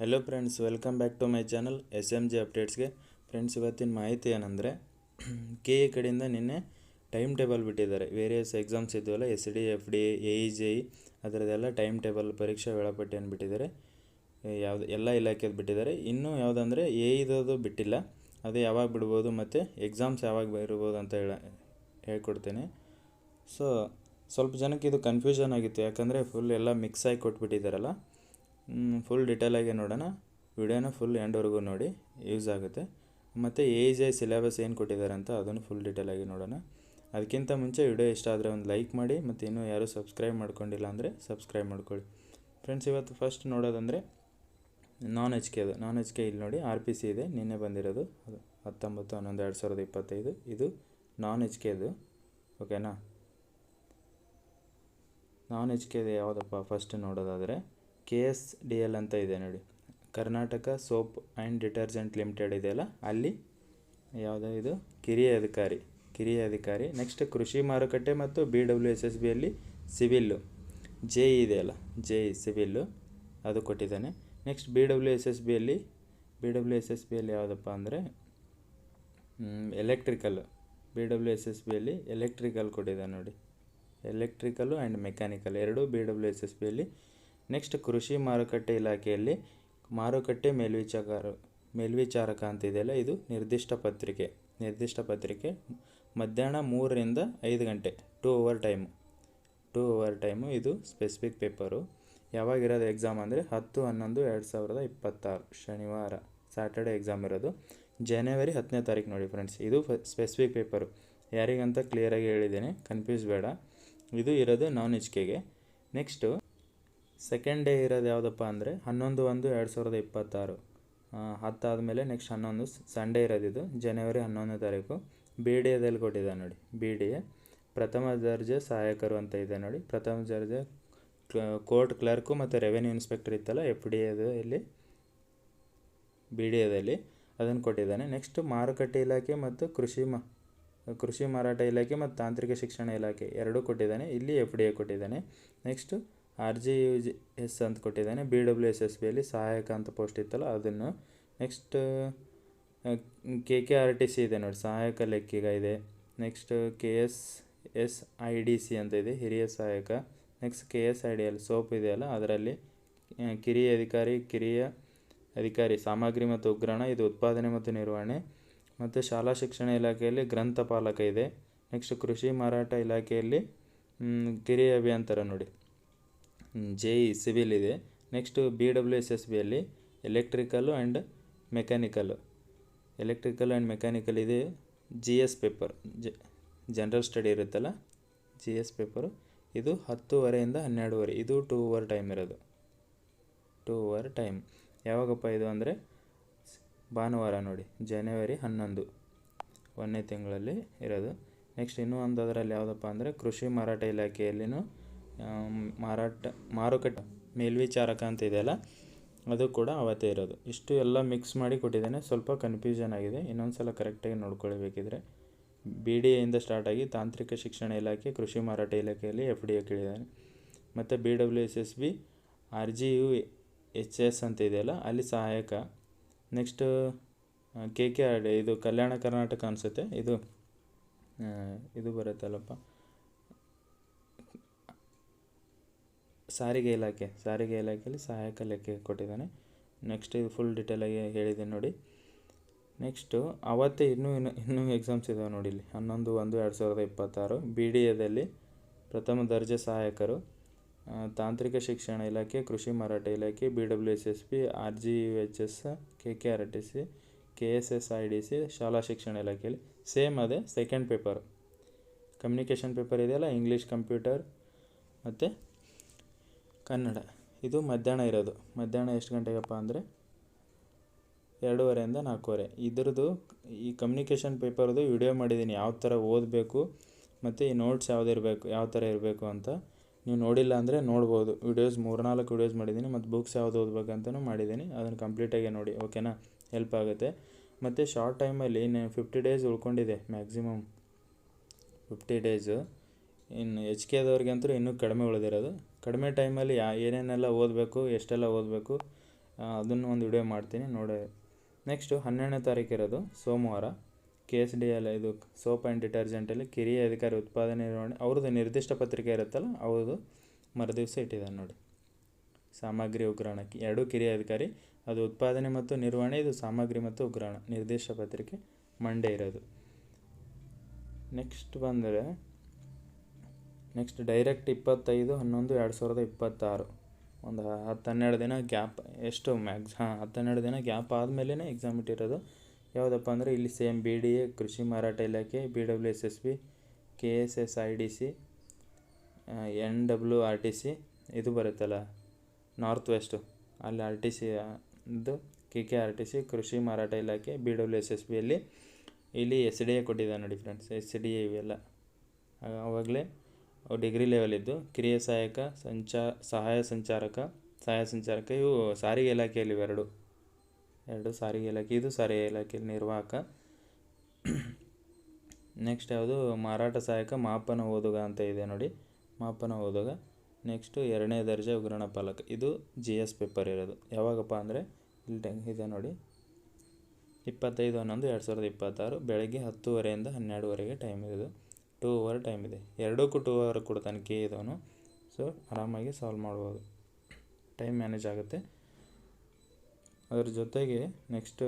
Hello friends welcome back to my channel S M G ಅಪ್ಡೇಟ್ಸ್ಗೆ friends ಇವತ್ತಿನ ಮಾಹಿತಿ ಏನಂದರೆ K A ಕಡೆಯಿಂದ ನಿನ್ನೆ ಟೈಮ್ ಟೇಬಲ್ ಬಿಟ್ಟಿದ್ದಾರೆ. Various exams ಇದ್ದವಲ್ಲ S D F D A E J E ಅದರದ್ದೆಲ್ಲ time table ಪರೀಕ್ಷಾ ವೇಳಾಪಟ್ಟಿಯನ್ನು ಬಿಟ್ಟಿದ್ದಾರೆ ಯಾವುದು, ಎಲ್ಲ ಇಲಾಖೆದು ಬಿಟ್ಟಿದ್ದಾರೆ. ಇನ್ನೂ ಯಾವುದಂದರೆ ಎ ಇದ್ದು ಬಿಟ್ಟಿಲ್ಲ. ಅದು ಯಾವಾಗ ಬಿಡ್ಬೋದು ಮತ್ತು ಎಕ್ಸಾಮ್ಸ್ ಯಾವಾಗ ಇರ್ಬೋದು ಅಂತ ಹೇಳ, ಹೇಳ್ಕೊಡ್ತೇನೆ. ಸೊ ಸ್ವಲ್ಪ ಜನಕ್ಕೆ ಇದು ಕನ್ಫ್ಯೂಷನ್ ಆಗಿತ್ತು. ಯಾಕಂದರೆ ಫುಲ್ ಎಲ್ಲ ಮಿಕ್ಸ್ ಆಗಿ ಕೊಟ್ಬಿಟ್ಟಿದ್ದಾರಲ್ಲ. ಫುಲ್ ಡಿಟೇಲಾಗಿ ನೋಡೋಣ. ವಿಡಿಯೋನ ಫುಲ್ ಎಂಡ್ವರೆಗೂ ನೋಡಿ ಯೂಸ್ ಆಗುತ್ತೆ. ಮತ್ತು ಎ ಜೆ ಸಿಲೆಬಸ್ ಏನು ಕೊಟ್ಟಿದ್ದಾರೆ ಅಂತ ಅದನ್ನು ಫುಲ್ ಡಿಟೇಲಾಗಿ ನೋಡೋಣ. ಅದಕ್ಕಿಂತ ಮುಂಚೆ ವಿಡಿಯೋ ಇಷ್ಟ ಆದರೆ ಒಂದು ಲೈಕ್ ಮಾಡಿ, ಮತ್ತು ಇನ್ನೂ ಯಾರೂ ಸಬ್ಸ್ಕ್ರೈಬ್ ಮಾಡ್ಕೊಂಡಿಲ್ಲ ಅಂದರೆ ಸಬ್ಸ್ಕ್ರೈಬ್ ಮಾಡ್ಕೊಳ್ಳಿ. ಫ್ರೆಂಡ್ಸ್ ಇವತ್ತು ಫಸ್ಟ್ ನೋಡೋದಂದರೆ ನಾನ್ ಎಚ್ ಕೆ ಅದು. ನಾನ್ ಎಚ್ ಕೆ ಇಲ್ಲಿ ನೋಡಿ ಆರ್ ಪಿ ಸಿ ಇದೆ, ನಿನ್ನೆ ಬಂದಿರೋದು. ಅದು ಹತ್ತೊಂಬತ್ತು, ಹನ್ನೊಂದು, ಎರಡು ಸಾವಿರದ ಇಪ್ಪತ್ತೈದು. ಇದು ನಾನ್ ಎಚ್ ಕೆದು ಓಕೆನಾ ನಾನ್ ಎಚ್ ಕೆ ಯಾವುದಪ್ಪ ಫಸ್ಟ್ ನೋಡೋದಾದರೆ ಕೆ ಎಸ್ ಡಿ ಎಲ್ ಅಂತ ಇದೆ ನೋಡಿ. Karnataka soap and detergent limited ಇದೆಯಲ್ಲ ಅಲ್ಲಿ? ಯಾವುದೋ ಇದು? ಕಿರಿಯ ಅಧಿಕಾರಿ ಕಿರಿಯ ಅಧಿಕಾರಿ. ನೆಕ್ಸ್ಟ್ ಕೃಷಿ ಮಾರುಕಟ್ಟೆ ಮತ್ತು ಬಿ ಡಬ್ಲ್ಯೂ ಎಸ್ ಎಸ್ ಬಿಯಲ್ಲಿ ಸಿವಿಲ್ಲು. ಜೆ ಇ ಇದೆಯಲ್ಲ ಜೆ ಇ, ಸಿವಿಲ್ಲು. ಅದು ಕೊಟ್ಟಿದ್ದಾನೆ. Next B W S S ಬಿಯಲ್ಲಿ B W S S ಬಿಯಲ್ಲಿ ಯಾವುದಪ್ಪ ಅಂದರೆ electrical. B W S S ಬಿಯಲ್ಲಿ ಎಲೆಕ್ಟ್ರಿಕಲ್ ಕೊಟ್ಟಿದ್ದಾನೆ ನೋಡಿ. Electrical and mechanical. ಎರಡೂ ಬಿ ಡಬ್ಲ್ಯೂ ಎಸ್ ಎಸ್ ಬಿಯಲ್ಲಿ ನೆಕ್ಸ್ಟ್ ಕೃಷಿ ಮಾರುಕಟ್ಟೆ ಇಲಾಖೆಯಲ್ಲಿ ಮಾರುಕಟ್ಟೆ ಮೇಲ್ವಿಚಾರ ಮೇಲ್ವಿಚಾರಕ ಅಂತ ಇದೆಯಲ್ಲ, ಇದು ನಿರ್ದಿಷ್ಟ ಪತ್ರಿಕೆ ನಿರ್ದಿಷ್ಟ ಪತ್ರಿಕೆ ಮಧ್ಯಾಹ್ನ ಮೂರರಿಂದ ಐದು ಗಂಟೆ two hour time two hour time ಇದು ಸ್ಪೆಸಿಫಿಕ್ ಪೇಪರು ಯಾವಾಗಿರೋದು ಎಕ್ಸಾಮ್ ಅಂದರೆ ಹತ್ತು, ಹನ್ನೊಂದು, ಎರಡು ಸಾವಿರದ ಇಪ್ಪತ್ತಾರು, ಶನಿವಾರ ಸ್ಯಾಟರ್ಡೆ ಎಕ್ಸಾಮ್ ಇರೋದು. ಜನವರಿ ಹತ್ತನೇ ತಾರೀಕು ನೋಡಿ ಫ್ರೆಂಡ್ಸ್ ಇದು ಸ್ಪೆಸಿಫಿಕ್ ಪೇಪರು ಯಾರಿಗಂತ ಕ್ಲಿಯರಾಗಿ ಹೇಳಿದ್ದೇನೆ ಕನ್ಫ್ಯೂಸ್ ಬೇಡ. ಇದು ಇರೋದು ನಾನ್ ಎಚ್ ಕೆಗೆ ನೆಕ್ಸ್ಟು ಸೆಕೆಂಡ್ ಡೇ ಇರೋದು ಯಾವುದಪ್ಪ ಅಂದರೆ ಹನ್ನೊಂದು ಒಂದು ಎರಡು ಸಾವಿರದ ಇಪ್ಪತ್ತಾರು. ಹತ್ತಾದಮೇಲೆ ನೆಕ್ಸ್ಟ್ ಹನ್ನೊಂದು ಸಂಡೇ ಇರೋದು ಇದು ಜನವರಿ ಹನ್ನೊಂದನೇ ತಾರೀಕು. ಬಿ ಡಿ ಎದಲ್ಲಿ ಕೊಟ್ಟಿದೆ ನೋಡಿ ಬಿ ಡಿ ಎ ಪ್ರಥಮ ದರ್ಜೆ ಸಹಾಯಕರು ಅಂತ ಇದೆ ನೋಡಿ. ಪ್ರಥಮ ದರ್ಜೆ ಕೋರ್ಟ್ ಕ್ಲರ್ಕು ಮತ್ತು ರೆವೆನ್ಯೂ ಇನ್ಸ್ಪೆಕ್ಟರ್ ಇತ್ತಲ್ಲ ಎಫ್ ಡಿ ಎದು ಇಲ್ಲಿ ಬಿ ಡಿ ಎದಲ್ಲಿ ಅದನ್ನು ಕೊಟ್ಟಿದ್ದಾನೆ. ನೆಕ್ಸ್ಟ್ ಮಾರುಕಟ್ಟೆ ಇಲಾಖೆ ಮತ್ತು ಕೃಷಿ ಮ, ಕೃಷಿ ಮಾರಾಟ ಇಲಾಖೆ ಮತ್ತು ತಾಂತ್ರಿಕ ಶಿಕ್ಷಣ ಇಲಾಖೆ ಎರಡೂ ಕೊಟ್ಟಿದ್ದಾನೆ. ಇಲ್ಲಿ ಎಫ್ ಡಿ ಎ ಕೊಟ್ಟಿದ್ದಾನೆ. Next R G U G S ಅಂತ ಕೊಟ್ಟಿದ್ದಾನೆ. ಬಿ ಡಬ್ಲ್ಯೂ ಎಸ್ ಎಸ್ ಬಿಯಲ್ಲಿ ಸಹಾಯಕ ಅಂತ ಪೋಸ್ಟ್ ಇತ್ತಲ್ಲ, ಅದನ್ನು next K K R T C ಇದೆ ನೋಡಿ, ಸಹಾಯಕ ಲೆಕ್ಕಿಗ ಇದೆ. Next K S S I D C ಅಂತ ಇದೆ, ಹಿರಿಯ ಸಹಾಯಕ. Next K S I D L soap ಇದೆಯಲ್ಲ, ಅದರಲ್ಲಿ ಕಿರಿಯ ಅಧಿಕಾರಿ ಕಿರಿಯ ಅಧಿಕಾರಿ, ಸಾಮಗ್ರಿ ಮತ್ತು ಉಗ್ರಾಣ, ಇದು ಉತ್ಪಾದನೆ ಮತ್ತು ನಿರ್ವಹಣೆ ಮತ್ತು ಶಾಲಾ ಶಿಕ್ಷಣ ಇಲಾಖೆಯಲ್ಲಿ ಗ್ರಂಥಪಾಲಕ ಇದೆ. ನೆಕ್ಸ್ಟ್ ಕೃಷಿ ಮಾರಾಟ ಇಲಾಖೆಯಲ್ಲಿ ಕಿರಿಯ ಅಭಿಯಂತರ ನೋಡಿ. ಜೆ ಇ ಸಿವಿಲ್ ಇದೆ. Next B W S S ಬಿಯಲ್ಲಿ electrical and mechanical electrical and mechanical ಇದೆ ಜಿ ಎಸ್ ಪೇಪರ್ ಜ ಜನರಲ್ ಸ್ಟಡಿ ಇರುತ್ತಲ್ಲ? ಜಿ ಎಸ್ ಪೇಪರು ಇದು ಹತ್ತುವರೆಯಿಂದ ಹನ್ನೆರಡುವರೆ. ಇದು ಟೂ ಅವರ್ ಟೈಮ್ ಇರೋದು. ಟೂ ಅವರ್ ಟೈಮ್ ಯಾವಾಗಪ್ಪ ಇದು ಅಂದರೆ? ಭಾನುವಾರ ನೋಡಿ. ಜನವರಿ ಹನ್ನೊಂದು. ಒಂದನೇ ತಿಂಗಳಲ್ಲಿ ಇರೋದು. ನೆಕ್ಸ್ಟ್ ಇನ್ನೂ ಒಂದು ಅದರಲ್ಲಿ ಯಾವುದಪ್ಪ ಅಂದರೆ ಕೃಷಿ ಮಾರಾಟ ಇಲಾಖೆಯಲ್ಲಿನೂ ಮಾರಾಟ, ಮಾರುಕಟ್ಟೆ ಮೇಲ್ವಿಚಾರಕ ಅಂತ ಇದೆಯಲ್ಲ, ಅದು ಕೂಡ ಅವತ್ತೇ ಇರೋದು. ಇಷ್ಟು ಎಲ್ಲ ಮಿಕ್ಸ್ ಮಾಡಿ ಕೊಟ್ಟಿದ್ದೇನೆ. ಸ್ವಲ್ಪ ಕನ್ಫ್ಯೂಷನ್ ಆಗಿದೆ. ಇನ್ನೊಂದು ಸಲ ಕರೆಕ್ಟಾಗಿ ನೋಡ್ಕೊಳ್ಬೇಕಿದ್ರೆ ಬಿ ಡಿ ಎಯಿಂದ ಸ್ಟಾರ್ಟ್ ಆಗಿ ತಾಂತ್ರಿಕ ಶಿಕ್ಷಣ ಇಲಾಖೆ, ಕೃಷಿ ಮಾರಾಟ ಇಲಾಖೆಯಲ್ಲಿ ಎಫ್ ಡಿ ಎ ಕೇಳಿದ್ದಾನೆ. ಮತ್ತು B W S S B R G U H S ಅಂತ ಇದೆಯಲ್ಲ, ಅಲ್ಲಿ ಸಹಾಯಕ. Next K K R D ಇದು ಕಲ್ಯಾಣ ಕರ್ನಾಟಕ ಅನಿಸುತ್ತೆ. ಇದು ಇದು ಬರುತ್ತಲ್ಲಪ್ಪ. ಸಾರಿಗೆ ಇಲಾಖೆ, ಸಾರಿಗೆ ಇಲಾಖೆಯಲ್ಲಿ ಸಹಾಯಕ ಲೆಕ್ಕ ಕೊಟ್ಟಿದ್ದಾನೆ. ನೆಕ್ಸ್ಟ್ ಇದು ಫುಲ್ ಡೀಟೇಲಾಗಿ ಹೇಳಿದ್ದೀನಿ ನೋಡಿ. ನೆಕ್ಸ್ಟು ಅವತ್ತೇ ಇನ್ನೂ ಇನ್ನು, ಇನ್ನೂ ಎಕ್ಸಾಮ್ಸ್ ಇದಾವೆ ನೋಡಿ ಇಲ್ಲಿ. ಹನ್ನೊಂದು, ಒಂದು, ಎರಡು ಸಾವಿರದ ಇಪ್ಪತ್ತಾರು ಬಿ ಡಿ ಎದಲ್ಲಿ ಪ್ರಥಮ ದರ್ಜೆ ಸಹಾಯಕರು ತಾಂತ್ರಿಕ ಶಿಕ್ಷಣ ಇಲಾಖೆ, ಕೃಷಿ ಮಾರಾಟ ಇಲಾಖೆ B W S S P R G U H S K K R T C K S S I D C ಶಾಲಾ ಶಿಕ್ಷಣ ಇಲಾಖೆಯಲ್ಲಿ. ಸೇಮ್ ಅದೇ ಸೆಕೆಂಡ್ ಪೇಪರ್ ಕಮ್ಯುನಿಕೇಷನ್ ಪೇಪರ್ ಇದೆಯಲ್ಲ ಇಂಗ್ಲೀಷ್ ಕಂಪ್ಯೂಟರ್ ಮತ್ತು ಕನ್ನಡ. ಇದು ಮಧ್ಯಾಹ್ನ ಇರೋದು. ಮಧ್ಯಾಹ್ನ ಎಷ್ಟು ಗಂಟೆಗಪ್ಪ ಅಂದರೆ ಎರಡೂವರೆಯಿಂದ ನಾಲ್ಕೂವರೆ. ಇದ್ರದ್ದು ಈ ಕಮ್ಯುನಿಕೇಷನ್ ಪೇಪರ್ದು ವಿಡಿಯೋ ಮಾಡಿದ್ದೀನಿ ಯಾವ ಥರ ಓದಬೇಕು ಮತ್ತು ಈ ನೋಟ್ಸ್ ಯಾವುದಿರಬೇಕು ಯಾವ ಥರ ಇರಬೇಕು ಅಂತ. ನೀವು ನೋಡಿಲ್ಲ ಅಂದರೆ ನೋಡ್ಬೋದು. ವಿಡಿಯೋಸ್ ಮೂರ್ನಾಲ್ಕು ವಿಡಿಯೋಸ್ ಮಾಡಿದ್ದೀನಿ ಮತ್ತು ಬುಕ್ಸ್ ಯಾವ್ದು ಓದಬೇಕಂತಲೂ ಮಾಡಿದ್ದೀನಿ ಅದನ್ನು ಕಂಪ್ಲೀಟಾಗಿ ನೋಡಿ ಓಕೆನಾ ಹೆಲ್ಪ್ ಆಗುತ್ತೆ. ಮತ್ತು ಶಾರ್ಟ್ ಟೈಮಲ್ಲಿ ನೀವು ಫಿಫ್ಟಿ ಡೇಸ್ ಉಳ್ಕೊಂಡಿದೆ ಮ್ಯಾಕ್ಸಿಮಮ್ ಫಿಫ್ಟಿ ಡೇಸು ಇನ್ನು ಎಚ್ ಕೆ ಆದವ್ರಿಗಂತೂ ಇನ್ನೂ ಕಡಿಮೆ ಉಳಿದಿರೋದು. ಕಡಿಮೆ ಟೈಮಲ್ಲಿ ಯಾ ಏನೇನೆಲ್ಲ ಓದಬೇಕು, ಎಷ್ಟೆಲ್ಲ ಓದಬೇಕು ಅದನ್ನು ಒಂದು ವಿಡಿಯೋ ಮಾಡ್ತೀನಿ, ನೋಡಿ. ನೆಕ್ಸ್ಟು ಹನ್ನೆರಡನೇ ತಾರೀಕು ಇರೋದು, ಸೋಮವಾರ. ಕೆ ಎಸ್ ಡಿ ಎಲ್ ಇದು ಸೋಪ್ ಆ್ಯಂಡ್ ಡಿಟರ್ಜೆಂಟಲ್ಲಿ ಕಿರಿಯ ಅಧಿಕಾರಿ ಉತ್ಪಾದನೆ ನಿರ್ವಹಣೆ, ಅವ್ರದ್ದು ನಿರ್ದಿಷ್ಟ ಪತ್ರಿಕೆ ಇರುತ್ತಲ್ಲ, ಅವ್ರದ್ದು ಮರುದಿವಸ ಇಟ್ಟಿದ್ದಾರೆ ನೋಡಿ. ಸಾಮಗ್ರಿ ಉಗ್ರಾಣಕ್ಕೆ ಎರಡೂ ಕಿರಿಯ ಅಧಿಕಾರಿ, ಅದು ಉತ್ಪಾದನೆ ಮತ್ತು ನಿರ್ವಹಣೆ, ಇದು ಸಾಮಗ್ರಿ ಮತ್ತು ಉಗ್ರಾಣ, ನಿರ್ದಿಷ್ಟ ಪತ್ರಿಕೆ, ಮಂಡೇ ಇರೋದು. ನೆಕ್ಸ್ಟ್ ಬಂದರೆ ನೆಕ್ಸ್ಟ್ ಡೈರೆಕ್ಟ್ ಇಪ್ಪತ್ತೈದು, ಹನ್ನೊಂದು, ಎರಡು ಸಾವಿರದ ಇಪ್ಪತ್ತಾರು. ಒಂದು ಹತ್ತು ಹನ್ನೆರಡು ದಿನ ಗ್ಯಾಪ್, ಎಷ್ಟು ಮ್ಯಾಕ್ಸ್ ಹಾಂ ಹತ್ತು ಹನ್ನೆರಡು ದಿನ ಗ್ಯಾಪ್ ಆದಮೇಲೆ ಎಕ್ಸಾಮ್ ಇಟ್ಟಿರೋದು. ಯಾವುದಪ್ಪ ಅಂದರೆ ಇಲ್ಲಿ ಸೇಮ್ ಬಿ ಡಿ ಎ ಕೃಷಿ ಮಾರಾಟ ಇಲಾಖೆ B W S S B K S S I D C N W R T C ಇದು ಬರುತ್ತಲ್ಲ ನಾರ್ತ್ ವೆಸ್ಟು ಅಲ್ಲಿ ಆರ್ ಟಿ ಸಿ ಇದು K K R T C ಕೃಷಿ ಮಾರಾಟ ಇಲಾಖೆ ಬಿ ಡಬ್ಲ್ಯೂ ಎಸ್ ಎಸ್ ಬಿಯಲ್ಲಿ ಇಲ್ಲಿ ಎಸ್ ಡಿ ಎ ಕೊಟ್ಟಿದ್ದಾರೆ ನೋಡಿ ಫ್ರೆಂಡ್ಸ್ ಎಸ್ ಡಿ ಎ ಇವೆಲ್ಲ. ಆವಾಗಲೇ ಡಿಗ್ರಿ ಲೆವೆಲಿದ್ದು ಕಿರಿಯ ಸಹಾಯಕ, ಸಂಚಾ, ಸಹಾಯ ಸಂಚಾರಕ ಸಹಾಯ ಸಂಚಾರಕ, ಇವು ಸಾರಿಗೆ ಇಲಾಖೆಯಲ್ಲಿ ಇವೆರಡು ಎರಡು. ಸಾರಿಗೆ ಇಲಾಖೆ, ಇದು ಸಾರಿಗೆ ಇಲಾಖೆಯಲ್ಲಿ ನಿರ್ವಾಹಕ. ನೆಕ್ಸ್ಟ್ ಯಾವುದು? ಮಾರಾಟ ಸಹಾಯಕ, ಮಾಪನ ಓದುಗ ಅಂತ ಇದೆ ನೋಡಿ. ಮಾಪನ ಓದುಗ. ನೆಕ್ಸ್ಟು ಎರಡನೇ ದರ್ಜೆ ಉಗ್ರಣ ಪಾಲಕ. ಇದು ಜಿ ಎಸ್ ಪೇಪರ್ ಇರೋದು. ಯಾವಾಗಪ್ಪ ಅಂದರೆ, ಇಲ್ಲಿ ಇದೆ ನೋಡಿ. ಇಪ್ಪತ್ತೈದು ಹನ್ನೊಂದು, ಎರಡು ಸಾವಿರದ ಇಪ್ಪತ್ತಾರು, ಬೆಳಗ್ಗೆ ಹತ್ತುವರೆಯಿಂದ ಹನ್ನೆರಡುವರೆಗೆ ಟೈಮ್ ಇರೋದು. ಟೂ ಅವರ್ ಟೈಮ್ ಇದೆ. ಎರಡಕ್ಕೂ ಟೂ ಅವರ್ ಕೊಡ್ತಾನೆ ಕೆ ಇದವನು ಸೊ ಆರಾಮಾಗಿ ಸಾಲ್ವ್ ಮಾಡ್ಬೋದು. ಟೈಮ್ ಮ್ಯಾನೇಜ್ ಆಗುತ್ತೆ. ಅದ್ರ ಜೊತೆಗೆ ನೆಕ್ಸ್ಟು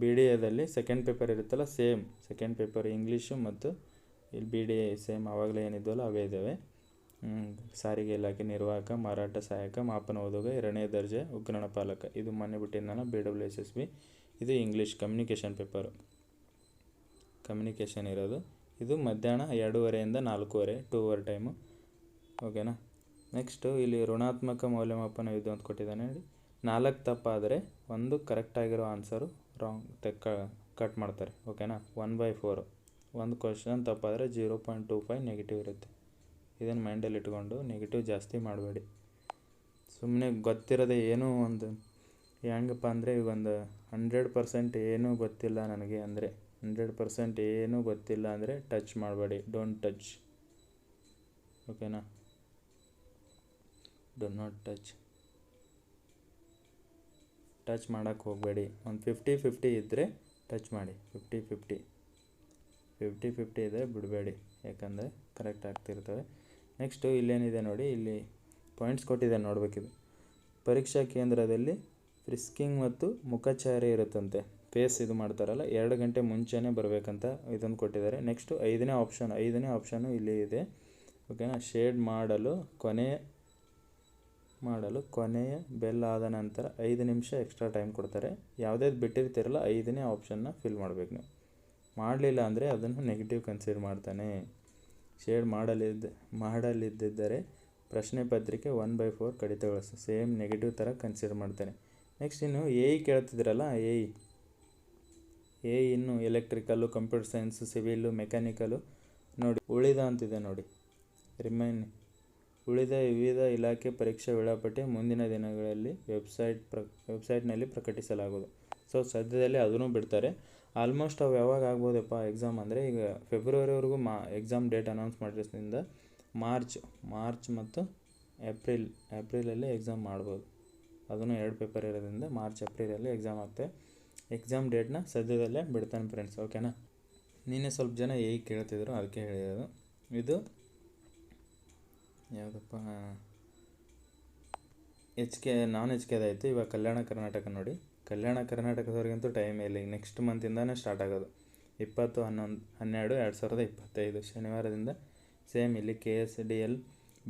ಬಿ ಡಿ ಎದಲ್ಲಿ ಸೆಕೆಂಡ್ ಪೇಪರ್ ಇರುತ್ತಲ್ಲ ಸೇಮ್ ಸೆಕೆಂಡ್ ಪೇಪರ್ ಇಂಗ್ಲೀಷು ಮತ್ತು ಇಲ್ಲಿ ಬಿ ಡಿ ಎ ಸೇಮ್ ಆವಾಗಲೇ ಏನಿದ್ವಲ್ಲ, ಅವೇ ಇದ್ದಾವೆ. ಸಾರಿಗೆ ಇಲಾಖೆ ನಿರ್ವಾಹಕ, ಮಾರಾಟ ಸಹಾಯಕ, ಮಾಪನ ಓದುಗ, ಎರಡನೇ ದರ್ಜೆ ಉಗ್ರಣ ಪಾಲಕ. ಇದು ಮೊನ್ನೆ ಬಿಟ್ಟಿದ್ದಾನ B W S S B ಇದು ಇಂಗ್ಲೀಷ್ ಕಮ್ಯುನಿಕೇಷನ್ ಪೇಪರು ಕಮ್ಯುನಿಕೇಷನ್ ಇರೋದು. ಇದು ಮಧ್ಯಾಹ್ನ ಎರಡೂವರೆಯಿಂದ ನಾಲ್ಕೂವರೆ ಟೂ ಅವರ್ ಟೈಮು ಓಕೆನಾ ನೆಕ್ಸ್ಟು ಇಲ್ಲಿ ಋಣಾತ್ಮಕ ಮೌಲ್ಯಮಾಪನ ಇದು ಅಂತ ಕೊಟ್ಟಿದ್ದಾನೆ ನೋಡಿ ನಾಲ್ಕು ತಪ್ಪಾದರೆ ಒಂದು ಕರೆಕ್ಟಾಗಿರೋ ಆನ್ಸರು ರಾಂಗ್ ತೆಕ್ಕ ಕಟ್ ಮಾಡ್ತಾರೆ. ಓಕೆನಾ ಒನ್ ಬೈ ಫೋರು ಒಂದು question ತಪ್ಪಾದರೆ zero point two five negative ಇರುತ್ತೆ. ಇದನ್ನು ಮೈಂಡಲ್ಲಿ ಇಟ್ಕೊಂಡು ನೆಗೆಟಿವ್ ಜಾಸ್ತಿ ಮಾಡಬೇಡಿ. ಸುಮ್ಮನೆ ಗೊತ್ತಿರೋದೆ ಏನೂ ಒಂದು. ಹೆಂಗಪ್ಪ ಅಂದರೆ ಈಗ ಒಂದು ಹಂಡ್ರೆಡ್ ಪರ್ಸೆಂಟ್ ಏನೂ ಗೊತ್ತಿಲ್ಲ ನನಗೆ ಅಂದರೆ ಹಂಡ್ರೆಡ್ ಪರ್ಸೆಂಟ್ ಏನೂ ಗೊತ್ತಿಲ್ಲ ಅಂದರೆ ಟಚ್ ಮಾಡಬೇಡಿ. ಡೋಂಟ್ ಟಚ್ ಓಕೆನಾ ಡೋ ನಾಟ್ ಟಚ್ ಟಚ್ ಮಾಡೋಕ್ಕೆ ಹೋಗಬೇಡಿ. ಒಂದು ಫಿಫ್ಟಿ ಫಿಫ್ಟಿ ಇದ್ದರೆ ಟಚ್ ಮಾಡಿ. ಫಿಫ್ಟಿ ಫಿಫ್ಟಿ ಫಿಫ್ಟಿ ಫಿಫ್ಟಿ ಇದ್ದರೆ ಬಿಡಬೇಡಿ. ಯಾಕಂದರೆ ಕರೆಕ್ಟ್ ಆಗ್ತಿರ್ತವೆ. ನೆಕ್ಸ್ಟು ಇಲ್ಲೇನಿದೆ ನೋಡಿ, ಇಲ್ಲಿ ಪಾಯಿಂಟ್ಸ್ ಕೊಟ್ಟಿದೆ ನೋಡಬೇಕಿದು. ಪರೀಕ್ಷಾ ಕೇಂದ್ರದಲ್ಲಿ ಫ್ರಿಸ್ಕಿಂಗ್ ಮತ್ತು ಮುಖಚಾರಿ ಇರುತ್ತಂತೆ. ಫೇಸ್ ಇದು ಮಾಡ್ತಾರಲ್ಲ, ಎರಡು ಗಂಟೆ ಮುಂಚೆನೇ ಬರಬೇಕಂತ ಇದನ್ನು ಕೊಟ್ಟಿದ್ದಾರೆ. ನೆಕ್ಸ್ಟು ಐದನೇ ಆಪ್ಷನ್ ಐದನೇ ಆಪ್ಷನ್ನು ಇಲ್ಲಿ ಇದೆ. ಓಕೆನಾ ಶೇಡ್ ಮಾಡಲು, ಕೊನೆ ಮಾಡಲು, ಕೊನೆಯ ಬೆಲ್ ಆದ ನಂತರ ಐದು ನಿಮಿಷ ಎಕ್ಸ್ಟ್ರಾ ಟೈಮ್ ಕೊಡ್ತಾರೆ. ಯಾವುದ್ಯಾವ್ದು ಬಿಟ್ಟಿರ್ತೀರಲ್ಲ, ಐದನೇ ಆಪ್ಷನ್ನ ಫಿಲ್ ಮಾಡಬೇಕು ನೀವು. ಮಾಡಲಿಲ್ಲ ಅಂದರೆ ಅದನ್ನು ನೆಗೆಟಿವ್ ಕನ್ಸಿಡರ್ ಮಾಡ್ತಾನೆ. ಶೇಡ್ ಮಾಡಲಿದ್ದ, ಮಾಡಲಿದ್ದಿದ್ದರೆ ಪ್ರಶ್ನೆ ಪತ್ರಿಕೆ ಒನ್ ಬೈ ಫೋರ್ ಕಡಿತಗೊಳಿಸಿ ಸೇಮ್ ನೆಗೆಟಿವ್ ಥರ ಕನ್ಸಿಡರ್ ಮಾಡ್ತಾನೆ. ನೆಕ್ಸ್ಟ್ ಇನ್ನು ಎ ಕೇಳ್ತಿದ್ರಲ್ಲ ಎ ಎ ಇನ್ನು electrical, computer science, civil mechanical ನೋಡಿ. ಉಳಿದ ಅಂತಿದೆ ನೋಡಿ. ರಿಮೈನ್ ಉಳಿದ ವಿವಿಧ ಇಲಾಖೆ ಪರೀಕ್ಷಾ ವೇಳಾಪಟ್ಟಿ ಮುಂದಿನ ದಿನಗಳಲ್ಲಿ ವೆಬ್ಸೈಟ್ ಪ್ರ, ವೆಬ್ಸೈಟ್ನಲ್ಲಿ ಪ್ರಕಟಿಸಲಾಗುವುದು. ಸೊ, ಸದ್ಯದಲ್ಲಿ ಅದನ್ನು ಬಿಡ್ತಾರೆ. ಆಲ್ಮೋಸ್ಟ್ ಅವು ಯಾವಾಗ ಆಗ್ಬೋದಪ್ಪ ಎಕ್ಸಾಮ್ ಅಂದರೆ ಈಗ ಫೆಬ್ರವರಿವರೆಗೂ ಮಾ, ಎಕ್ಸಾಮ್ ಡೇಟ್ ಅನೌನ್ಸ್ ಮಾಡಿರೋದ್ರಿಂದ ಮಾರ್ಚ್ ಮಾರ್ಚ್ ಮತ್ತು ಏಪ್ರಿಲ್, ಏಪ್ರಿಲಲ್ಲಿ ಎಕ್ಸಾಮ್ ಮಾಡ್ಬೋದು. ಅದನ್ನು ಎರಡು ಪೇಪರ್ ಇರೋದ್ರಿಂದ ಮಾರ್ಚ್, ಏಪ್ರಿಲಲ್ಲಿ ಎಕ್ಸಾಮ್ ಆಗ್ತದೆ ಎಕ್ಸಾಮ್ ಡೇಟ್ನ ಸದ್ಯದಲ್ಲೇ ಬಿಡ್ತಾನೆ ಫ್ರೆಂಡ್ಸ್ ಓಕೆನಾ ನಿನ್ನೆ ಸ್ವಲ್ಪ ಜನ ಹೇಗೆ ಕೇಳ್ತಿದ್ರು, ಅದಕ್ಕೆ ಹೇಳಿರೋದು. ಇದು ಯಾವುದಪ್ಪ? ಎಚ್ ಕೆ ನಾನ್ ಎಚ್ ಕೆದಾಯಿತು ಇವಾಗ ಕಲ್ಯಾಣ ಕರ್ನಾಟಕ ನೋಡಿ. ಕಲ್ಯಾಣ ಕರ್ನಾಟಕದವ್ರಿಗಂತೂ ಟೈಮ್ ಇಲ್ಲ, ಈಗ ನೆಕ್ಸ್ಟ್ ಮಂತಿಂದನೇ ಸ್ಟಾರ್ಟ್ ಆಗೋದು. ಇಪ್ಪತ್ತು, ಹನ್ನೊಂದು, ಹನ್ನೆರಡು, ಎರಡು ಸಾವಿರದ ಇಪ್ಪತ್ತೈದು, ಶನಿವಾರದಿಂದ ಸೇಮ್ ಇಲ್ಲಿ K S D L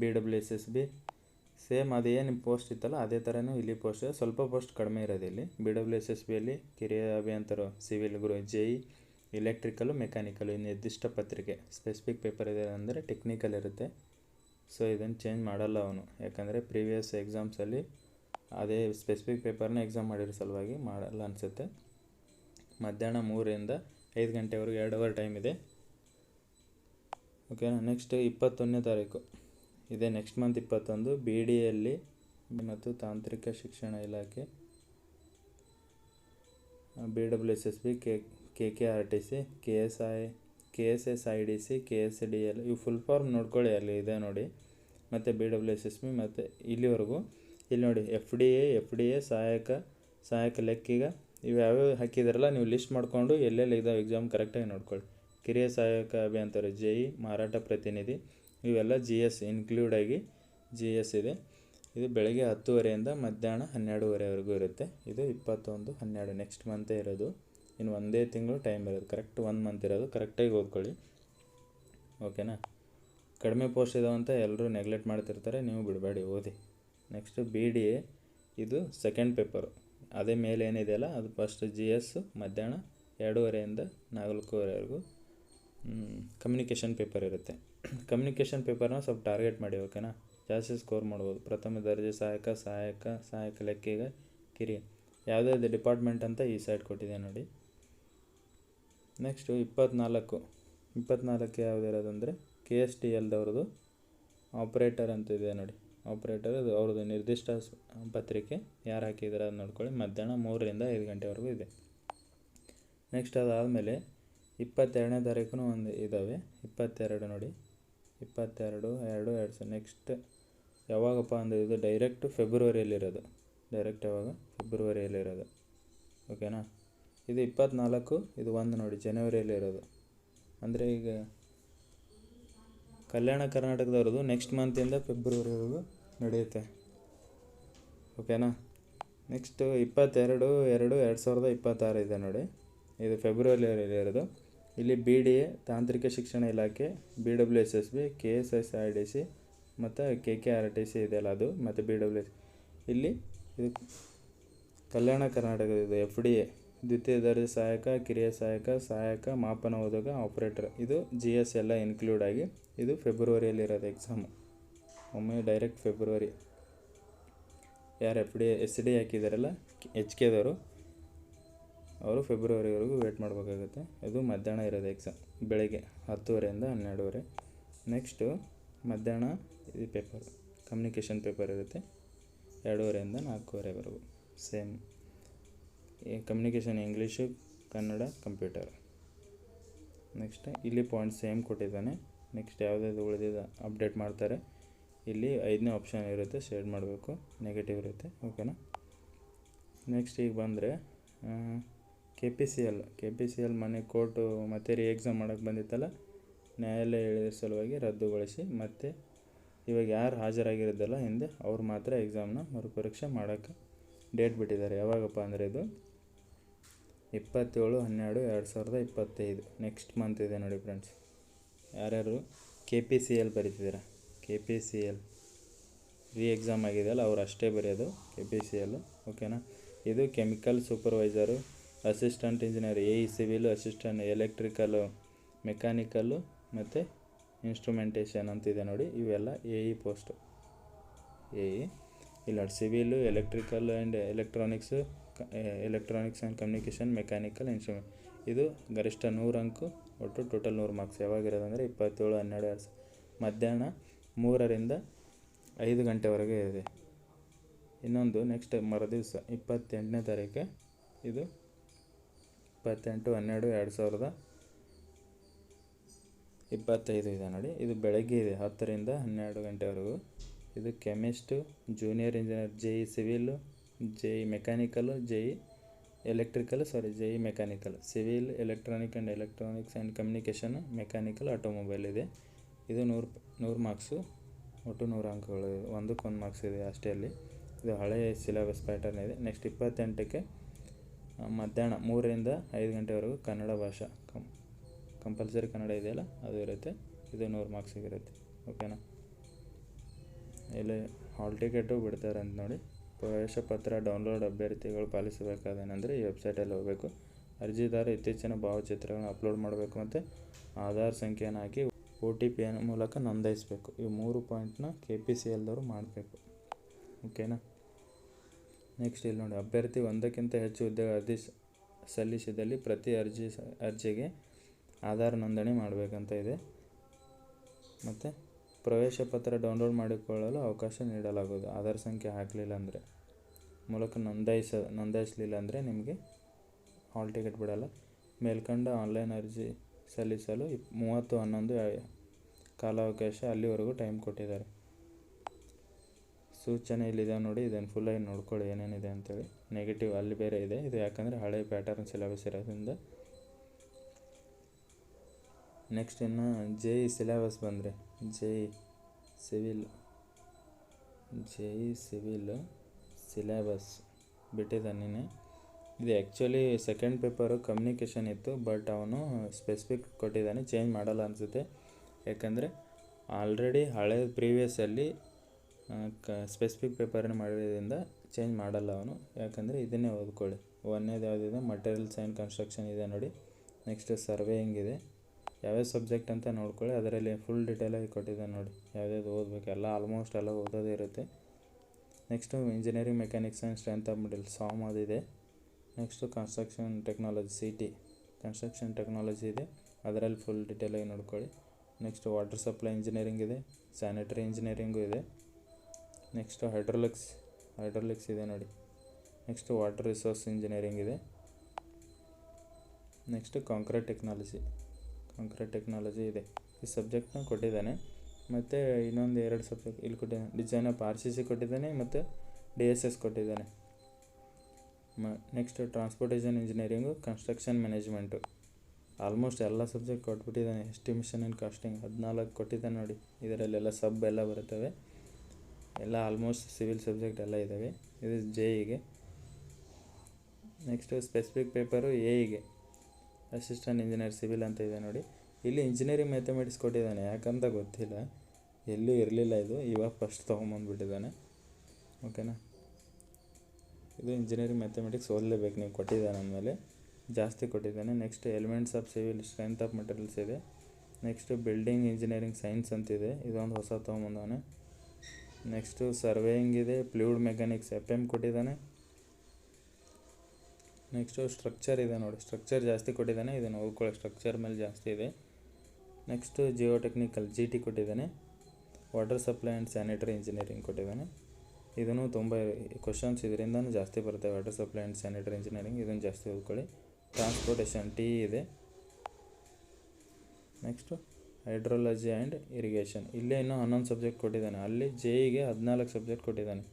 B W S S B same ಅದೇನು ಪೋಸ್ಟ್ ಇತ್ತಲ್ಲ, ಅದೇ ಥರನೂ ಇಲ್ಲಿ ಪೋಸ್ಟ್ ಸ್ವಲ್ಪ ಪೋಸ್ಟ್ ಕಡಿಮೆ ಇರೋದು ಇಲ್ಲಿ. ಬಿ ಡಬ್ಲ್ಯೂ ಎಸ್ ಎಸ್ ಬಿಯಲ್ಲಿ ಕಿರಿಯ ಅಭಿಯಂತರು ಸಿವಿಲ್ ಗುರು ಜೆ ಇ ಇಲೆಕ್ಟ್ರಿಕಲ್ಲು ಮೆಕ್ಯಾನಿಕಲು ನಿರ್ದಿಷ್ಟ ಪತ್ರಿಕೆ. ಸ್ಪೆಸಿಫಿಕ್ ಪೇಪರ್ ಇದೆ ಅಂದರೆ ಟೆಕ್ನಿಕಲ್ ಇರುತ್ತೆ. ಸೊ ಇದನ್ನು ಚೇಂಜ್ ಮಾಡಲ್ಲ ಅವನು. ಯಾಕಂದರೆ ಪ್ರೀವಿಯಸ್ ಎಕ್ಸಾಮ್ಸಲ್ಲಿ ಅದೇ ಸ್ಪೆಸಿಫಿಕ್ ಪೇಪರ್ನ ಎಕ್ಸಾಮ್ ಮಾಡಿರೋ ಸಲುವಾಗಿ ಮಾಡಲ್ಲ ಅನಿಸುತ್ತೆ. ಮಧ್ಯಾಹ್ನ ಮೂರರಿಂದ ಐದು ಗಂಟೆವರೆಗೆ ಎರಡು ಅವರ್ ಟೈಮ್ ಇದೆ. ಓಕೆನಾ ನೆಕ್ಸ್ಟ್ ಇಪ್ಪತ್ತೊಂದನೇ ತಾರೀಕು. ಇದೇ. ನೆಕ್ಸ್ಟ್ ಮಂತ್ ಇಪ್ಪತ್ತೊಂದು ಬಿ ಡಿ ಎಲ್ಲಿ ಮತ್ತು ತಾಂತ್ರಿಕ ಶಿಕ್ಷಣ ಇಲಾಖೆ. B W S S B K K K R T C K S I K S S I D C K S D L ಇವು ಫುಲ್ ಫಾರ್ಮ್ ನೋಡ್ಕೊಳ್ಳಿ, ಅಲ್ಲಿ ಇದೆ ನೋಡಿ. ಮತ್ತು B W S S B ಮತ್ತು ಇಲ್ಲಿವರೆಗೂ. ಇಲ್ಲಿ ನೋಡಿ F D A F D A ಸಹಾಯಕ ಸಹಾಯಕ ಲೆಕ್ಕಿಗ, ಇವು ಯಾವ್ಯಾವ ಹಾಕಿದಾರಲ್ಲ, ನೀವು ಲಿಸ್ಟ್ ಮಾಡಿಕೊಂಡು ಎಲ್ಲೆಲ್ಲಿ ಇದಾವೆ ಎಕ್ಸಾಮ್ ಕರೆಕ್ಟಾಗಿ ನೋಡ್ಕೊಳ್ಳಿ. ಕಿರಿಯ ಸಹಾಯಕ ಅಭಿಯಂತರ ಜೆ ಇ ಮಾರಾಟ ಪ್ರತಿನಿಧಿ ಇವೆಲ್ಲ ಜಿ ಎಸ್ ಇನ್ಕ್ಲೂಡಾಗಿ ಜಿ ಎಸ್ ಇದೆ. ಇದು ಬೆಳಗ್ಗೆ ಹತ್ತುವರೆಯಿಂದ ಮಧ್ಯಾಹ್ನ ಹನ್ನೆರಡುವರೆವರೆಗೂ ಇರುತ್ತೆ. ಇದು ಇಪ್ಪತ್ತೊಂದು, ಹನ್ನೆರಡು ನೆಕ್ಸ್ಟ್ ಮಂತೇ ಇರೋದು. ಇನ್ನು ಒಂದೇ ತಿಂಗಳು ಟೈಮ್ ಇರೋದು. ಕರೆಕ್ಟ್ ಒನ್ ಮಂತ್ ಇರೋದು. ಕರೆಕ್ಟಾಗಿ ಓದ್ಕೊಳ್ಳಿ. ಓಕೆನಾ ಕಡಿಮೆ ಪೋಸ್ಟ್ ಇದಾವಂತ ಎಲ್ಲರೂ ನೆಗ್ಲೆಕ್ಟ್ ಮಾಡ್ತಿರ್ತಾರೆ. ನೀವು ಬಿಡಬೇಡಿ, ಓದಿ. ನೆಕ್ಸ್ಟು ಬಿ ಡಿ ಎ ಇದು ಸೆಕೆಂಡ್ ಪೇಪರು ಅದೇ ಮೇಲೆ ಏನಿದೆಯಲ್ಲ, ಅದು ಫಸ್ಟ್ ಜಿ ಎಸ್ ಮಧ್ಯಾಹ್ನ ಎರಡೂವರೆಯಿಂದ ನಾಲ್ಕೂವರೆವರೆಗೂ ಕಮ್ಯುನಿಕೇಷನ್ ಪೇಪರ್ ಇರುತ್ತೆ. ಕಮ್ಯುನಿಕೇಷನ್ ಪೇಪರ್ನ ಸ್ವಲ್ಪ ಟಾರ್ಗೆಟ್ ಮಾಡಿ ಓಕೆನಾ ಜಾಸ್ತಿ ಸ್ಕೋರ್ ಮಾಡ್ಬೋದು. ಪ್ರಥಮ ದರ್ಜೆ ಸಹಾಯಕ ಸಹಾಯಕ ಸಹಾಯಕ ಲೆಕ್ಕಿಗ ಕಿರಿಯ ಯಾವುದ್ಯಾವುದು ಡಿಪಾರ್ಟ್ಮೆಂಟ್ ಅಂತ ಈ ಸೈಡ್ ಕೊಟ್ಟಿದೆ ನೋಡಿ. ನೆಕ್ಸ್ಟು ಇಪ್ಪತ್ನಾಲ್ಕು. ಇಪ್ಪತ್ನಾಲ್ಕು ಯಾವುದಿರೋದಂದರೆ ಕೆ ಎಸ್ ಟಿ ಎಲ್ದವ್ರದ್ದು ಆಪ್ರೇಟರ್ ಅಂತ ಇದೆ ನೋಡಿ. ಆಪ್ರೇಟರ್ ಅದು ಅವ್ರದ್ದು ನಿರ್ದಿಷ್ಟ ಪತ್ರಿಕೆ. ಯಾರು ಹಾಕಿದ್ದಾರೆ ಅದು ನೋಡ್ಕೊಳ್ಳಿ. ಮಧ್ಯಾಹ್ನ ಮೂರರಿಂದ ಐದು ಗಂಟೆವರೆಗೂ ಇದೆ. ನೆಕ್ಸ್ಟ್ ಅದಾದಮೇಲೆ ಇಪ್ಪತ್ತೆರಡನೇ ತಾರೀಕು ಒಂದು ಇದ್ದಾವೆ ಇಪ್ಪತ್ತೆರಡು ನೋಡಿ. ಇಪ್ಪತ್ತೆರಡು, ಎರಡು ಎರಡು ಸಾವಿರ ನೆಕ್ಸ್ಟ್ ಯಾವಾಗಪ್ಪ ಅಂದರೆ ಇದು ಡೈರೆಕ್ಟ್ ಫೆಬ್ರವರಿಯಲ್ಲಿರೋದು ಡೈರೆಕ್ಟ್ ಯಾವಾಗ? ಫೆಬ್ರವರಿಯಲ್ಲಿರೋದು ಓಕೆನಾ ಇದು ಇಪ್ಪತ್ತ್ನಾಲ್ಕು ಇದು ಒಂದು ನೋಡಿ ಜನವರಿಯಲ್ಲಿರೋದು ಅಂದರೆ ಈಗ ಕಲ್ಯಾಣ ಕರ್ನಾಟಕದವ್ರದ್ದು ನೆಕ್ಸ್ಟ್ ಮಂತಿಂದ ಫೆಬ್ರವರಿವರೆಗೂ ನಡೆಯುತ್ತೆ. ಓಕೆನಾ ನೆಕ್ಸ್ಟು ಇಪ್ಪತ್ತೆರಡು, ಎರಡು ಎರಡು ಸಾವಿರದ ಇಪ್ಪತ್ತಾರು ಇದೆ ನೋಡಿ. ಇದು ಫೆಬ್ರವರಿಯಲ್ಲಿ ಇರೋದು ಇಲ್ಲಿ ಬಿ ಡಿ ಎ, ತಾಂತ್ರಿಕ ಶಿಕ್ಷಣ ಇಲಾಖೆ, B W S S B, K S S R D C ಮತ್ತು K K R T C ಇದೆಯಲ್ಲ ಅದು, ಮತ್ತು ಬಿ ಡಬ್ಲ್ಯೂ ಎಸ್ ಇಲ್ಲಿ ಇದು ಕಲ್ಯಾಣ ಕರ್ನಾಟಕದ ಎಫ್ ಡಿ ಎ, ದ್ವಿತೀಯ ದರ್ಜೆ ಸಹಾಯಕ, ಕಿರಿಯ ಸಹಾಯಕ ಸಹಾಯಕ, ಮಾಪನ ಓದಕ ಆಪ್ರೇಟರ್. ಇದು ಜಿ ಎಸ್ ಎಲ್ಲ ಇನ್ಕ್ಲೂಡ್ ಆಗಿ ಇದು ಫೆಬ್ರವರಿಯಲ್ಲಿ ಇರೋದು ಎಕ್ಸಾಮು ಒಮ್ಮೆ ಡೈರೆಕ್ಟ್ ಫೆಬ್ರವರಿ. ಯಾರು ಎಫ್ ಡಿ ಎಸ್ ಡಿ ಹಾಕಿದಾರಲ್ಲ ಎಚ್ ಕೆದವರು ಅವರು ಫೆಬ್ರವರಿವರೆಗೂ ವೇಟ್ ಮಾಡಬೇಕಾಗುತ್ತೆ. ಇದು ಮಧ್ಯಾಹ್ನ ಇರೋದು ಎಕ್ಸಾಮ್ ಬೆಳಗ್ಗೆ ಹತ್ತುವರೆಯಿಂದ ಹನ್ನೆರಡುವರೆ. ನೆಕ್ಸ್ಟು ಮಧ್ಯಾಹ್ನ ಇದು ಪೇಪರ್ ಕಮ್ಯುನಿಕೇಷನ್ ಪೇಪರ್ ಇರುತ್ತೆ. ಎರಡೂವರೆಯಿಂದ ನಾಲ್ಕೂವರೆವರೆಗೂ. Same communication English Kannada computer next ಇಲ್ಲಿ ಪಾಯಿಂಟ್ ಸೇಮ್ ಕೊಟ್ಟಿದ್ದಾನೆ. ನೆಕ್ಸ್ಟ್ ಯಾವುದಾದ್ರು ಉಳಿದಿದೆ ಅಪ್ಡೇಟ್ ಮಾಡ್ತಾರೆ. ಇಲ್ಲಿ ಐದನೇ ಆಪ್ಷನ್ ಇರುತ್ತೆ ಶೇಡ್ ಮಾಡಬೇಕು. ನೆಗೆಟಿವ್ ಇರುತ್ತೆ. ಓಕೆನಾ ನೆಕ್ಸ್ಟ್ ಈಗ ಬಂದರೆ K P C L K P C L ಮನೆ ಕೋರ್ಟು ಮತ್ತೆ ರೀ ಎಕ್ಸಾಮ್ ಮಾಡೋಕ್ಕೆ ಬಂದಿತ್ತಲ್ಲ, ನ್ಯಾಯಾಲಯ ಹೇಳಿದ ಸಲುವಾಗಿ ರದ್ದುಗೊಳಿಸಿ, ಮತ್ತೆ ಇವಾಗ ಯಾರು ಹಾಜರಾಗಿರೋದಲ್ಲ ಹಿಂದೆ ಅವ್ರು ಮಾತ್ರ ಎಕ್ಸಾಮ್ನ ಮರುಪರೀಕ್ಷೆ ಮಾಡೋಕ್ಕೆ ಡೇಟ್ ಬಿಟ್ಟಿದ್ದಾರೆ. ಯಾವಾಗಪ್ಪ ಅಂದರೆ ಇದು ಇಪ್ಪತ್ತೇಳು, ಹನ್ನೆರಡು, ಎರಡು ಸಾವಿರದ ಇಪ್ಪತ್ತೈದು. ನೆಕ್ಸ್ಟ್ ಮಂತ್ ಇದೆ ನೋಡಿ ಫ್ರೆಂಡ್ಸ್ ಯಾರ್ಯಾರು K P C L ಬರೀತಿದ್ದೀರಾ? K P C L re exam ಆಗಿದೆಯಲ್ಲ, ಅವ್ರು ಅಷ್ಟೇ ಬರೆಯೋದು ಕೆ ಪಿ ಸಿ ಎಲ್ ಓಕೆನಾ ಇದು chemical supervisor assistant engineer, A E civil, assistant electrical mechanical ಮತ್ತು ಇನ್ಸ್ಟ್ರುಮೆಂಟೇಷನ್ ಅಂತಿದೆ ನೋಡಿ. ಇವೆಲ್ಲ A E post. A E, ಇಲ್ಲ ನೋಡಿ civil, electrical and electronics electronics and communication, mechanical instrument. ಇದು ಗರಿಷ್ಠ ನೂರು ಅಂಕು, ಒಟ್ಟು ಟೋಟಲ್ ನೂರು ಮಾರ್ಕ್ಸ್. ಯಾವಾಗಿರೋದಂದರೆ ಇಪ್ಪತ್ತೇಳು, ಹನ್ನೆರಡು, ಎರಡು ಮಧ್ಯಾಹ್ನ ಮೂರರಿಂದ ಐದು ಗಂಟೆವರೆಗೆ ಇದೆ. ಇನ್ನೊಂದು ನೆಕ್ಸ್ಟ್ ಮರುದಿವಸ, ಇಪ್ಪತ್ತೆಂಟನೇ ತಾರೀಕು. ಇದು ಇಪ್ಪತ್ತೆಂಟು, ಹನ್ನೆರಡು, ಎರಡು ಸಾವಿರದ ಇಪ್ಪತ್ತೈದು ಇದೆ ನೋಡಿ. ಇದು ಬೆಳಗ್ಗೆ ಇದೆ, ಹತ್ತರಿಂದ ಹನ್ನೆರಡು ಗಂಟೆವರೆಗೂ. ಇದು chemist, junior engineer, J E civil, J E mechanical, J E electrical, sorry, J E mechanical. Civil, electronic and electronics and communication, mechanical, automobile ಇದೆ. ಇದು ನೂರು ನೂರು ಮಾರ್ಕ್ಸು, ಒಟ್ಟು ನೂರು ಅಂಕಗಳು. ಒಂದಕ್ಕೊಂದು ಮಾರ್ಕ್ಸ್ ಇದೆ ಅಷ್ಟೇ ಅಲ್ಲಿ. ಇದು ಹಳೆಯ ಸಿಲೆಬಸ್ ಪ್ಯಾಟರ್ನ್ ಇದೆ. ನೆಕ್ಸ್ಟ್ ಇಪ್ಪತ್ತೆಂಟಕ್ಕೆ ಮಧ್ಯಾಹ್ನ ಮೂರರಿಂದ ಐದು ಗಂಟೆವರೆಗೂ ಕನ್ನಡ ಭಾಷಾ ಕಂ, ಕಂಪಲ್ಸರಿ ಕನ್ನಡ ಇದೆಯಲ್ಲ, ಅದು ಇರುತ್ತೆ. ಇದು ನೂರು ಮಾರ್ಕ್ಸಿಗೆ ಇರುತ್ತೆ ಓಕೆನಾ ಇಲ್ಲಿ ಹಾಲ್ ಟಿಕೆಟು ಬಿಡ್ತಾರೆ ಅಂತ ನೋಡಿ. ಪ್ರವೇಶ ಪತ್ರ ಡೌನ್ಲೋಡ್ ಅಭ್ಯರ್ಥಿಗಳು ಪಾಲಿಸಬೇಕಾದೇನೆಂದರೆ ಈ ವೆಬ್ಸೈಟಲ್ಲಿ ಹೋಗಬೇಕು. ಅರ್ಜಿದಾರ ಇತ್ತೀಚಿನ ಭಾವಚಿತ್ರಗಳನ್ನು ಅಪ್ಲೋಡ್ ಮಾಡಬೇಕು ಮತ್ತು ಆಧಾರ್ ಸಂಖ್ಯೆಯನ್ನು ಹಾಕಿ ಒ ಟಿ ಪಿಯ ಮೂಲಕ ನೋಂದಾಯಿಸಬೇಕು. ಈ ಮೂರು ಪಾಯಿಂಟ್ನ ಕೆ ಪಿ ಸಿ ಎಲ್ದವರು ಮಾಡಬೇಕು. ಓಕೆನಾ ನೆಕ್ಸ್ಟ್ ಇಲ್ಲಿ ನೋಡಿ, ಅಭ್ಯರ್ಥಿ ಒಂದಕ್ಕಿಂತ ಹೆಚ್ಚು ಉದ್ಯೋಗ ಅರ್ಜಿ ಸಲ್ಲಿಸಿದಲ್ಲಿ ಪ್ರತಿ ಅರ್ಜಿ ಅರ್ಜಿಗೆ ಆಧಾರ್ ನೋಂದಣಿ ಮಾಡಬೇಕಂತ ಇದೆ. ಮತ್ತು ಪ್ರವೇಶ ಪತ್ರ ಡೌನ್ಲೋಡ್ ಮಾಡಿಕೊಳ್ಳಲು ಅವಕಾಶ ನೀಡಲಾಗುವುದು. ಆಧಾರ್ ಸಂಖ್ಯೆ ಹಾಕಲಿಲ್ಲ ಅಂದರೆ, ಮೂಲಕ ನೋಂದಾಯಿಸ, ನೋಂದಾಯಿಸಲಿಲ್ಲ ಅಂದರೆ ನಿಮಗೆ ಹಾಲ್ ಟಿಕೆಟ್ ಬಿಡಲ್ಲ. ಮೇಲ್ಕಂಡ ಆನ್ಲೈನ್ ಅರ್ಜಿ ಸಲ್ಲಿಸಲು ಇಪ್, ಮೂವತ್ತು ಹನ್ನೊಂದು ಕಾಲಾವಕಾಶ ಅಲ್ಲಿವರೆಗೂ ಟೈಮ್ ಕೊಟ್ಟಿದ್ದಾರೆ. ಸೂಚನೆ ಇಲ್ಲಿದೆ ನೋಡಿ, ಇದನ್ನು ಫುಲ್ಲಾಗಿ ನೋಡ್ಕೊಳ್ಳಿ, ಏನೇನಿದೆ ಅಂತೇಳಿ. ನೆಗೆಟಿವ್ ಅಲ್ಲಿ ಬೇರೆ ಇದೆ. ಇದು ಯಾಕಂದರೆ ಹಳೆ ಪ್ಯಾಟರ್ನ್ ಸಿಲೆಬಸ್ ಇರೋದ್ರಿಂದ. ನೆಕ್ಸ್ಟ್ ಇನ್ನು ಜೆ ಇ ಸಿಲೆಬಸ್ ಬಂದರೆ. J E civil J E civil syllabus ಬಿಟ್ಟಿದ್ದಾನೆ ಇದು ಆ್ಯಕ್ಚುಲಿ ಸೆಕೆಂಡ್ ಪೇಪರು ಕಮ್ಯುನಿಕೇಷನ್ ಇತ್ತು ಬಟ್ ಅವನು ಸ್ಪೆಸಿಫಿಕ್ ಕೊಟ್ಟಿದ್ದಾನೆ ಚೇಂಜ್ ಮಾಡಲ್ಲ ಅನಿಸುತ್ತೆ. ಯಾಕಂದರೆ ಆಲ್ರೆಡಿ ಹಳೆ ಪ್ರೀವಿಯಸ್ಸಲ್ಲಿ ಕ ಸ್ಪೆಸಿಫಿಕ್ ಪೇಪರನ್ನ ಮಾಡಿರೋದ್ರಿಂದ ಚೇಂಜ್ ಮಾಡಲ್ಲ ಅವನು. ಯಾಕಂದರೆ ಇದನ್ನೇ ಓದ್ಕೊಳ್ಳಿ. ಒಂದನೇದು ಯಾವುದಿದೆ? ಮಟೀರಿಯಲ್ಸ್ ಆ್ಯಂಡ್ ಕನ್ಸ್ಟ್ರಕ್ಷನ್ ಇದೆ ನೋಡಿ. ನೆಕ್ಸ್ಟ್ ಸರ್ವೇಯಿಂಗ್ ಇದೆ ಯಾವ್ಯಾವ ಸಬ್ಜೆಕ್ಟ್ ಅಂತ ನೋಡ್ಕೊಳ್ಳಿ. ಅದರಲ್ಲಿ ಫುಲ್ ಡೀಟೇಲಾಗಿ ಕೊಟ್ಟಿದೆ ನೋಡಿ. ಯಾವ್ಯಾವ್ದು ಓದಬೇಕು? ಎಲ್ಲ ಆಲ್ಮೋಸ್ಟ್ ಎಲ್ಲ ಓದೋದೇ ಇರುತ್ತೆ. Next engineering mechanics and strength of middle ಸಾಮ್ ಅದಿದೆ next construction technology C T construction technology ಇದೆ. ಅದರಲ್ಲಿ ಫುಲ್ ಡೀಟೇಲಾಗಿ ನೋಡ್ಕೊಳ್ಳಿ. ನೆಕ್ಸ್ಟ್ ವಾಟರ್ ಸಪ್ಲೈ ಇಂಜಿನಿಯರಿಂಗ್ ಇದೆ. ಸ್ಯಾನಿಟರಿ ಇಂಜಿನಿಯರಿಂಗು ಇದೆ. ನೆಕ್ಸ್ಟು ಹೈಡ್ರೋಲಿಕ್ಸ್ ಹೈಡ್ರೋಲಿಕ್ಸ್ ಇದೆ ನೋಡಿ. ನೆಕ್ಸ್ಟು ವಾಟರ್ ರಿಸೋರ್ಸ್ ಇಂಜಿನಿಯರಿಂಗ್ ಇದೆ. Next concrete technology concrete technology ಇದೆ. ಈ ಸಬ್ಜೆಕ್ಟ್ನ ಕೊಟ್ಟಿದ್ದಾನೆ. ಮತ್ತು ಇನ್ನೊಂದು ಎರಡು ಸಬ್ಜೆಕ್ಟ್ ಇಲ್ಲಿ ಕೊಟ್ಟಿದ್ದಾನೆ design of R C C ಕೊಟ್ಟಿದ್ದಾನೆ ಮತ್ತು ಡಿ ಎಸ್ ಎಸ್ ಕೊಟ್ಟಿದ್ದಾನೆ. ಮ next transportation engineering construction management almost ಎಲ್ಲ ಸಬ್ಜೆಕ್ಟ್ ಕೊಟ್ಬಿಟ್ಟಿದ್ದಾನೆ. ಎಸ್ಟಿಮೇಷನ್ ಆ್ಯಂಡ್ ಕಾಸ್ಟಿಂಗ್ ಹದಿನಾಲ್ಕು ಕೊಟ್ಟಿದ್ದಾನೆ ನೋಡಿ. ಇದರಲ್ಲೆಲ್ಲ ಸಬ್ ಎಲ್ಲ ಬರ್ತವೆ ಎಲ್ಲ ಆಲ್ಮೋಸ್ಟ್ ಸಿವಿಲ್ ಸಬ್ಜೆಕ್ಟ್ ಎಲ್ಲ ಇದ್ದಾವೆ ಇದು ಜೆ ಇಗೆ ನೆಕ್ಸ್ಟು ಸ್ಪೆಸಿಫಿಕ್ ಪೇಪರು ಎ ಇಗೆ ಅಸಿಸ್ಟೆಂಟ್ ಇಂಜಿನಿಯರ್ ಸಿವಿಲ್ ಅಂತ ಇದೆ ನೋಡಿ. ಇಲ್ಲಿ ಇಂಜಿನಿಯರಿಂಗ್ ಮ್ಯಾಥಮೆಟಿಕ್ಸ್ ಕೊಟ್ಟಿದ್ದಾನೆ. ಯಾಕಂತ ಗೊತ್ತಿಲ್ಲ. ಎಲ್ಲೂ ಇರಲಿಲ್ಲ ಇದು. ಇವಾಗ ಫಸ್ಟ್ ತೊಗೊಂಬಂದ್ಬಿಟ್ಟಿದ್ದಾನೆ. ಓಕೆನಾ ಇದು ಇಂಜಿನಿಯರಿಂಗ್ ಮ್ಯಾಥಮೆಟಿಕ್ಸ್ ಓದಲೇಬೇಕು. ನೀವು ಕೊಟ್ಟಿದ್ದಾನೆ ಅಂದಮೇಲೆ ಜಾಸ್ತಿ ಕೊಟ್ಟಿದ್ದಾನೆ. Next elements of civil strength of materials ಇದೆ. ನೆಕ್ಸ್ಟ್ ಬಿಲ್ಡಿಂಗ್ ಇಂಜಿನಿಯರಿಂಗ್ ಸೈನ್ಸ್ ಅಂತಿದೆ. ಇದೊಂದು ಹೊಸ ತೊಗೊಂಬಂದವನೆ. ನೆಕ್ಸ್ಟು ಸರ್ವೇಯಿಂಗ್ ಇದೆ ಫ್ಲೂಯಿಡ್ ಮೆಕ್ಯಾನಿಕ್ಸ್ ಎಫ್ ಎಂ ಕೊಟ್ಟಿದ್ದಾನೆ. ನೆಕ್ಸ್ಟು ಸ್ಟ್ರಕ್ಚರ್ ಇದೆ ನೋಡಿ. ಸ್ಟ್ರಕ್ಚರ್ ಜಾಸ್ತಿ ಕೊಟ್ಟಿದ್ದಾನೆ. ಇದನ್ನು ಓದ್ಕೊಳ್ಳೋ ಸ್ಟ್ರಕ್ಚರ್ ಮೇಲೆ ಜಾಸ್ತಿ ಇದೆ. Next geotechnical G T ಕೊಟ್ಟಿದ್ದಾನೆ. Water supply and sanitary engineering ಕೊಟ್ಟಿದ್ದಾನೆ. ಇದನ್ನು ತುಂಬ ಕ್ವಶನ್ಸ್ ಇದರಿಂದನೂ ಜಾಸ್ತಿ ಬರುತ್ತೆ. Water supply and sanitary engineering ಇದನ್ನು ಜಾಸ್ತಿ ಓದ್ಕೊಳ್ಳಿ. ಟ್ರಾನ್ಸ್ಪೋರ್ಟೇಷನ್ ಟಿ ಇದೆ. Next hydrology and irrigation. ಇಲ್ಲೇ ಇನ್ನೂ ಹನ್ನೊಂದು ಸಬ್ಜೆಕ್ಟ್ ಕೊಟ್ಟಿದ್ದಾನೆ. ಅಲ್ಲಿ ಜೆ ಇಗೆ ಹದಿನಾಲ್ಕು ಸಬ್ಜೆಕ್ಟ್ ಕೊಟ್ಟಿದ್ದಾನೆ.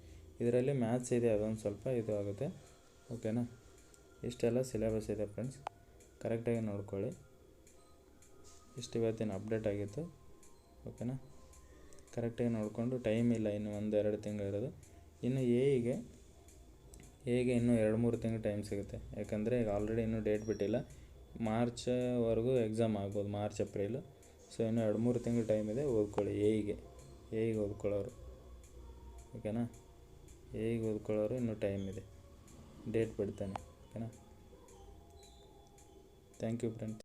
ಇದರಲ್ಲಿ ಮ್ಯಾಥ್ಸ್ ಇದೆ, ಅದೊಂದು ಸ್ವಲ್ಪ ಇದು ಆಗುತ್ತೆ. ಓಕೆನಾ? ಇಷ್ಟೆಲ್ಲ ಸಿಲೆಬಸ್ ಇದೆ ಫ್ರೆಂಡ್ಸ್. ಕರೆಕ್ಟಾಗಿ ನೋಡ್ಕೊಳ್ಳಿ. ಇಷ್ಟು ಇವತ್ತಿನ ಅಪ್ಡೇಟ್ ಆಗಿತ್ತು. ಓಕೆನಾ? ಕರೆಕ್ಟಾಗಿ ನೋಡಿಕೊಂಡು ಟೈಮ್ ಇಲ್ಲ ಇನ್ನು ಒಂದು ಎರಡು ತಿಂಗಳು ಇರೋದು. ಇನ್ನು ಎಗೆ ಎಗೆ ಇನ್ನೂ ಎರಡು ಮೂರು ತಿಂಗಳು ಟೈಮ್ ಸಿಗುತ್ತೆ. ಯಾಕಂದರೆ ಈಗ ಆಲ್ರೆಡಿ ಇನ್ನೂ ಡೇಟ್ ಬಿಟ್ಟಿಲ್ಲ. ಮಾರ್ಚ್ವರೆಗೂ ಎಕ್ಸಾಮ್ ಆಗ್ಬೋದು, ಮಾರ್ಚ್, ಏಪ್ರಿಲು. ಸೊ ಇನ್ನೂ ಎರಡು, ಮೂರು ತಿಂಗಳು ಟೈಮ್ ಇದೆ, ಓದ್ಕೊಳ್ಳಿ. ಏಗೆ ಏಗೆ ಓದ್ಕೊಳ್ಳೋರು? ಓಕೆನಾ? ಏಗೆ ಓದ್ಕೊಳ್ಳೋರು? ಇನ್ನೂ ಟೈಮ್ ಇದೆ. ಡೇಟ್ ಬಿಡ್ತಾನೆ. ಓಕೆನಾ? Thank you friends